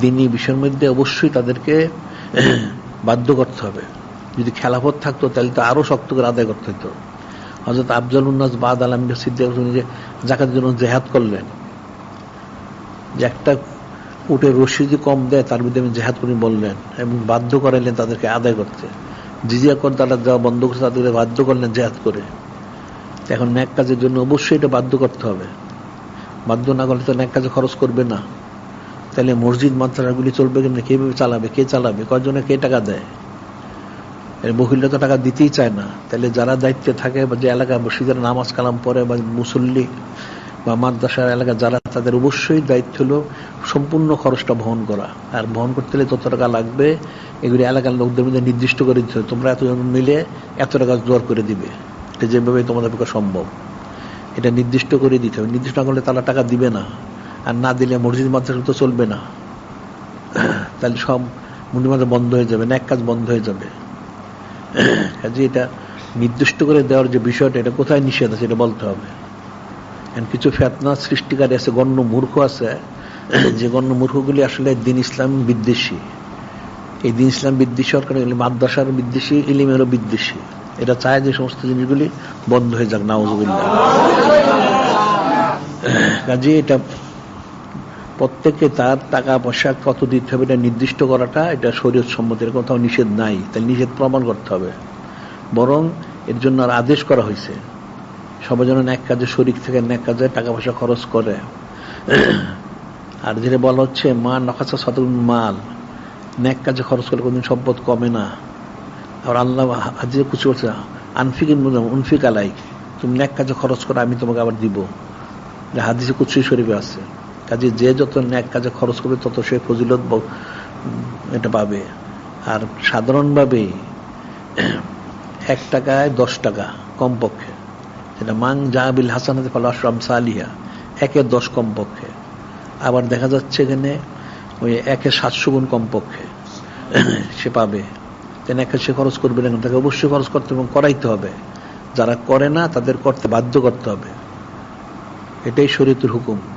দিনী বিষয়ের মধ্যে অবশ্যই তাদেরকে বাধ্য করতে হবে। যদি খেলাফত থাকতো তাহলে তো আরও শক্ত করে আদায় করতে হতো। হজরত আফজল উন্নাস বাদ আলম সিদ্দিক যে জাকাতের জন্য জেহাদ করলেন যে একটা উঠে রশি যদি কম দেয় তার মধ্যে আমি জেহাদ করি বললেন এবং বাধ্য করাইলেন তাদেরকে আদায় করতে। জিজিয়া কর তারা যাওয়া বন্ধ করছে তাদেরকে বাধ্য করলেন জেহাদ করে। এখন ন্যাক কাজের জন্য অবশ্যই এটা বাধ্য করতে হবে। বাধ্য না করলে তো ন্যাক কাজে খরচ করবে না। তাহলে মসজিদ মাদ্রাসাগুলি চলবে কিনা কীভাবে চালাবে? কে চালাবে? কয়জনে কে টাকা দেয়? মহিলা তো টাকা দিতেই চায় না। তাহলে যারা দায়িত্বে থাকে বা যে এলাকা মসজিদের নামাজ কালাম পরে বা মুসল্লি বা মাদ্রাসার এলাকা যারা, তাদের অবশ্যই দায়িত্ব হলো সম্পূর্ণ খরচটা বহন করা। আর বহন করতে হলে তত টাকা লাগবে, এগুলি এলাকার লোকদের মধ্যে নির্দিষ্ট করে দিতে হবে। তোমরা এতজন মিলে এত টাকা জোর করে দিবে। যেভাবে তোমাদের পক্ষে সম্ভব। এটা নির্দিষ্ট করে দিতে হবে। নির্দিষ্ট না করলে তারা টাকা দিবে না। আর না দিলে মসজিদ মাদ্রাসা তো চলবে না। তাহলে সব মুন্ডি মাদ্রাসা বন্ধ হয়ে যাবে, না, এক কাজ বন্ধ হয়ে যাবে। কাজে এটা নির্দিষ্ট করে দেওয়ার যে বিষয়টা, এটা কোথায় নিষেধ আছে এটা বলতে হবে। কিছু ফেতনা সৃষ্টিকারী আছে, গণ্য মূর্খ আছে। যে গণ্য মূর্খগুলি আসলে দিন ইসলাম বিদ্বেষী। এই দিন ইসলাম বিদ্বেষী সরকার মাদ্রাসার বিদ্বেষী ইলিমেরও বিদ্বেষী। এটা চায় যে সমস্ত জিনিসগুলি বন্ধ হয়ে যাক, নাউজুবিল্লাহ। কাজে এটা প্রত্যেকে তার টাকা পয়সা কত দিতে হবে এটা নির্দিষ্ট করাটা এটা শরীর সম্মতের কোথাও নিষেধ নাই। তাই নিষেধ প্রমাণ করতে হবে। বরং এর জন্য আর আদেশ করা হয়েছে। সবাই যেন এক কাজে শরিক থেকে এক কাজে টাকা পয়সা খরচ করে। আর যেটা বলা হচ্ছে, মা নখাসা সতল মাল। ন্যাক কাজে খরচ করলে কোনদিন সম্পদ কমে না। আর আল্লাহ হাজিরে কুচি করছে আনফিক উনফিক আলাই তুমি ন্যাক কাজে খরচ করো, আমি তোমাকে আবার দিব। হাদিসে কুচি শরীফে আছে। কাজে যে যত ন্যাক কাজে খরচ করবে তত সে ফজিলত এটা পাবে। আর সাধারণভাবে এক টাকায় দশ টাকা কমপক্ষে। যেটা মাং জাহাবিল হাসানাতে ফল আশরাম সালিয়া একে দশ কমপক্ষে। আবার দেখা যাচ্ছে এখানে ওই একে সাতশো গুণ কমপক্ষে সে পাবে। তেন একে সে খরচ করবে না, তাকে অবশ্যই খরচ করতে এবং করাইতে হবে। যারা করে না, তাদের করতে বাধ্য করতে হবে। এটাই শরীয়তের হুকুম।